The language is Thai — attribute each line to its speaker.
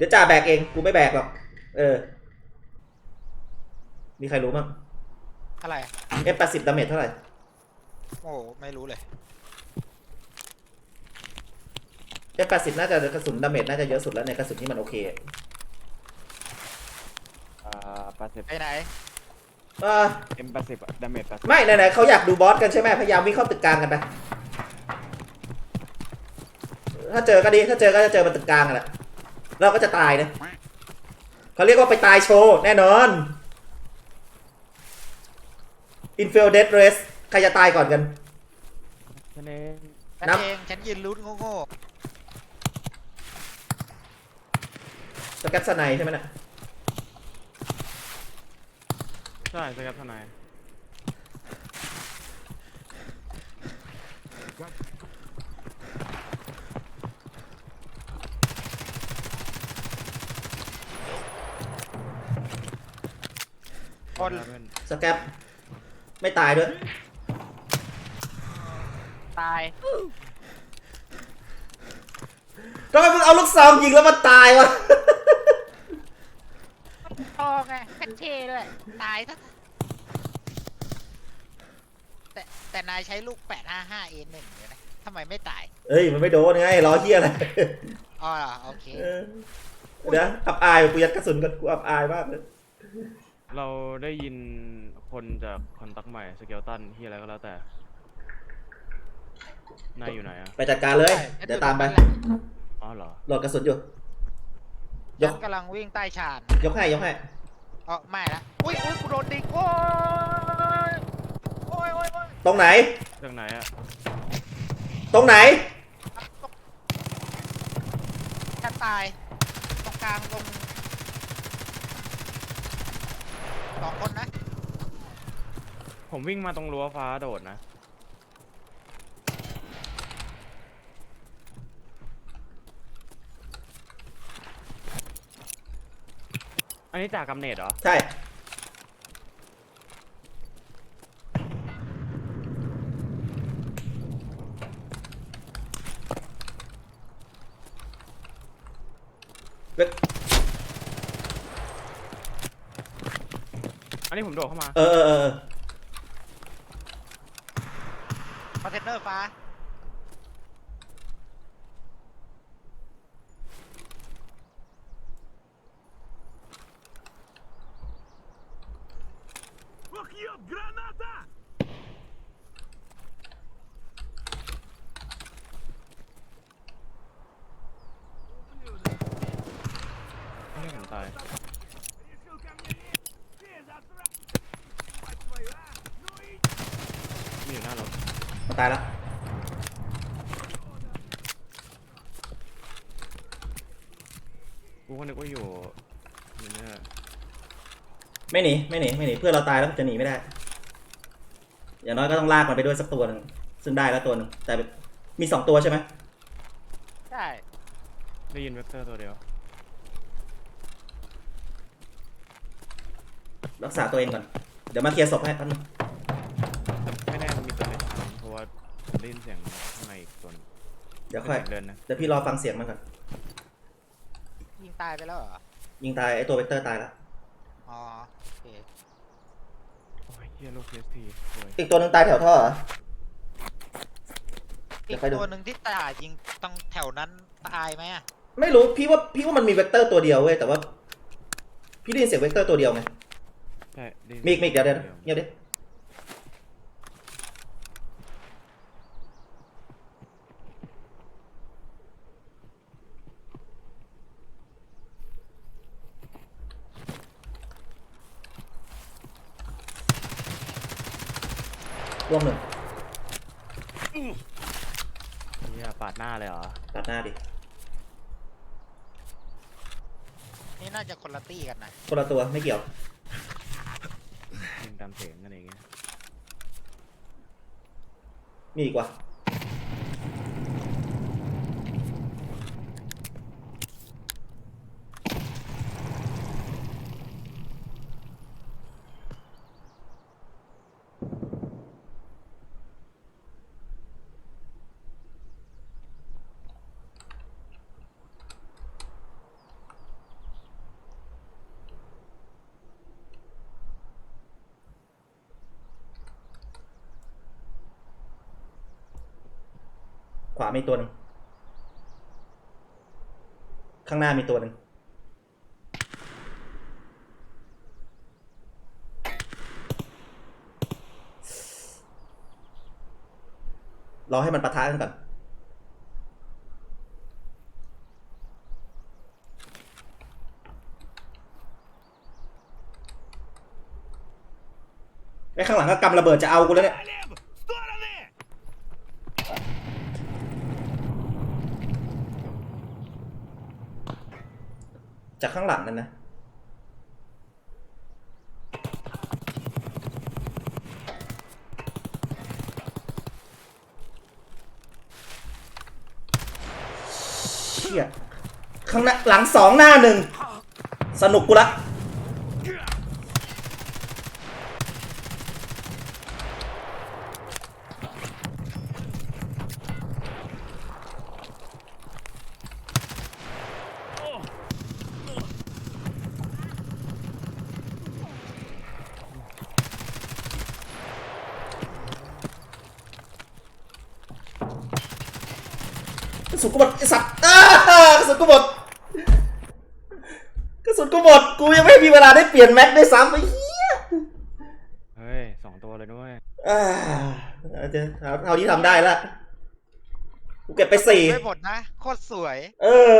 Speaker 1: ดี๋ยวจ่าแบกเอง กูไม่แบกหรอก เออ มีใครรู้มั้ง
Speaker 2: อะไร
Speaker 1: เอฟแปดสิบดาเมจเท่าไหร่
Speaker 2: โอ้ไม่รู้เลย
Speaker 1: เอฟแปดสิบน่าจะกระสุนดาเมจน่าจะเยอะสุดแล้วในกระสุนที่มันโอเค
Speaker 3: อ่าแปดสิบ
Speaker 2: ไปไหน
Speaker 1: อ่า
Speaker 3: เอ็มแปดสิบดาเมจแปดสิบ
Speaker 1: ไม่ ไหนๆเขาอยากดูบอสกันใช่ไหมพยายามวิ่งเข้าตึกกลางกันไป ถ้าเจอก็ดี ถ้าเจอก็จะเจอมันตึกกลางกันแหละ เราก็จะตายนะเขาเรียกว่าไปตายโชว์แน่นอน Infield Death Race ใครจะตายก่อนกัน
Speaker 3: ฉันเอง
Speaker 2: ฉัน
Speaker 1: นับ
Speaker 2: เองฉันยืนลุ้นโง่
Speaker 1: สแกปสไนใช่ไหมน่ะ
Speaker 3: ใช่สกัดทนาย
Speaker 2: คน
Speaker 3: เพื่อน
Speaker 1: สแกปไม่ตายด้วย
Speaker 2: ตาย
Speaker 1: ทำไมมึงเอาลูกซองยิงแล้วมันตายวะ
Speaker 2: ทองไงแคชเช่ด้วย ตายทั้งแต่แต่นายใช้ลูก 855 A1 อยู่นะทำไมไม่ตาย
Speaker 1: เอ้ย มันไม่โดนไงล้อเฮียอะไร
Speaker 2: อ๋อเหรอโอเค
Speaker 1: เออเดี๋ยวอับอายกูยัดกระสุนกันกูอับอายมากเลย
Speaker 3: เราได้ยินคนจากคอนตักใหม่สเกลตันที่อะไรก็แล้วแต่ นายอยู่ไหนอะ
Speaker 1: ไปจัดการเลย
Speaker 2: ใช่
Speaker 1: เดี๋ยวตามไป
Speaker 3: อ๋อเหรอ
Speaker 1: โหลดกระสุนอยู่ย
Speaker 2: ฉั
Speaker 1: ก
Speaker 2: นกำลังวิ่งใต้ชาน
Speaker 1: ยกให้ยกให้
Speaker 2: อ๋อไม่ละอุ้ยอุ้ยกูโดนดิงโอ้ยโอ้ยโอ้ยโอ้ย
Speaker 1: ตรงไหน
Speaker 3: เรื่องไหนอะ
Speaker 1: ตรงไหน
Speaker 2: ฉันตายตรงกลางตรง สองคนนะ
Speaker 3: ผมวิ่งมาตรงรั้วฟ้าโดดนะ อันนี้จากกำเนิดเหรอ
Speaker 1: ใช่ เว้ย
Speaker 3: อันนี้ผมโดดเข้ามา
Speaker 1: เออเออเออ
Speaker 2: คอนเทนเนอร์ฟ้า
Speaker 3: ไม่ให้ผมตายมีอยู่ห น้ารถ
Speaker 1: มันตายแล้ว
Speaker 3: กูก็นึกว่าอยู่อยู่เนี่ย
Speaker 1: ไม่หนีไม่หนีไม่หนีเพื่อนเราตายแล้วจะหนีไม่ได้ อย่างน้อยก็ต้องลากมันไปด้วยสักตัวหนึ่งซึ่งได้แล้วตัวหนึ่งแต่มีสองตัวใช่ไหม
Speaker 2: ใช่
Speaker 3: ได้ยินเวกเตอร์ตัวเดียว
Speaker 1: รักษาตัวเองก่อน เดี๋ยวมาเคลียร์ศพให้แป๊บนึง
Speaker 3: ได้ยินเสียงข้างในอีกตัวหนึ่ง
Speaker 1: เดี๋ยวค่อย
Speaker 3: เดินนะ
Speaker 1: เดี๋ยวพี่รอฟังเสียงมันก่อน
Speaker 2: ยิงตายไปแล้วเหรอ
Speaker 1: ยิงตายไอตัวเวกเตอร์ตายแล้ว
Speaker 2: อ๋อโอเค
Speaker 3: โอ้ยเฮียลูก PSP สวย
Speaker 1: อีกตัวหนึ่งตายแถวท่อเหรอ เดี๋
Speaker 2: อี
Speaker 1: ยว
Speaker 2: ก
Speaker 1: ค่อยดู
Speaker 2: ตัวหนึ่งที่ตายยิงตรงแถวนั้นตายไหมอะ
Speaker 1: ไม่รู้พี่ว่าพี่ว่ามันมีเวกเตอร์ตัวเดียวเว้ยแต่ว่า พี่ได้ยินเสียงเวกเตอร์ตัวเดียวไง
Speaker 3: ใช่ได้ยิน
Speaker 1: มีอีกมีอีกเดี๋ยวเดี๋ยวเงียบดิ ร่วงหนึ่ง
Speaker 3: เฮียปาดหน้าเลยเหรอ
Speaker 1: ตัดหน้าดิ
Speaker 2: นี่น่าจะคนละตี้กันนะ
Speaker 1: คนละตัวไม่เกี่ยว
Speaker 3: ยิงตามเสียงกันอย่างเงี้ย
Speaker 1: มีอีกว่ะ วามีตัวหนึ่งข้างหน้ามีตัวหนึ่งรอให้มันปะทะกันก่อน ไอ้ข้างหลังก็กำระเบิดจะเอากูแล้วเนี่ย จากข้างหลังนั่นนะ เชี่ย ข้างหน้าหลังสองหน้าหนึ่ง สนุกกูละ กระสุนกูหมดไอสัตว์อ้ากระสุนกูหมดกระสุนกูหมด กูยังไม่มีเวลาได้เปลี่ยนแม็กด้วยซ้ำไอ้เหี้ย
Speaker 3: เฮ้ยสองตัวเลยด้วย
Speaker 1: อ่าเอาเถอะเอาเท่าที่ทำได้ละ กูเก็บไปสี่
Speaker 2: ไม่หมดนะ โคตรสวย
Speaker 1: เออ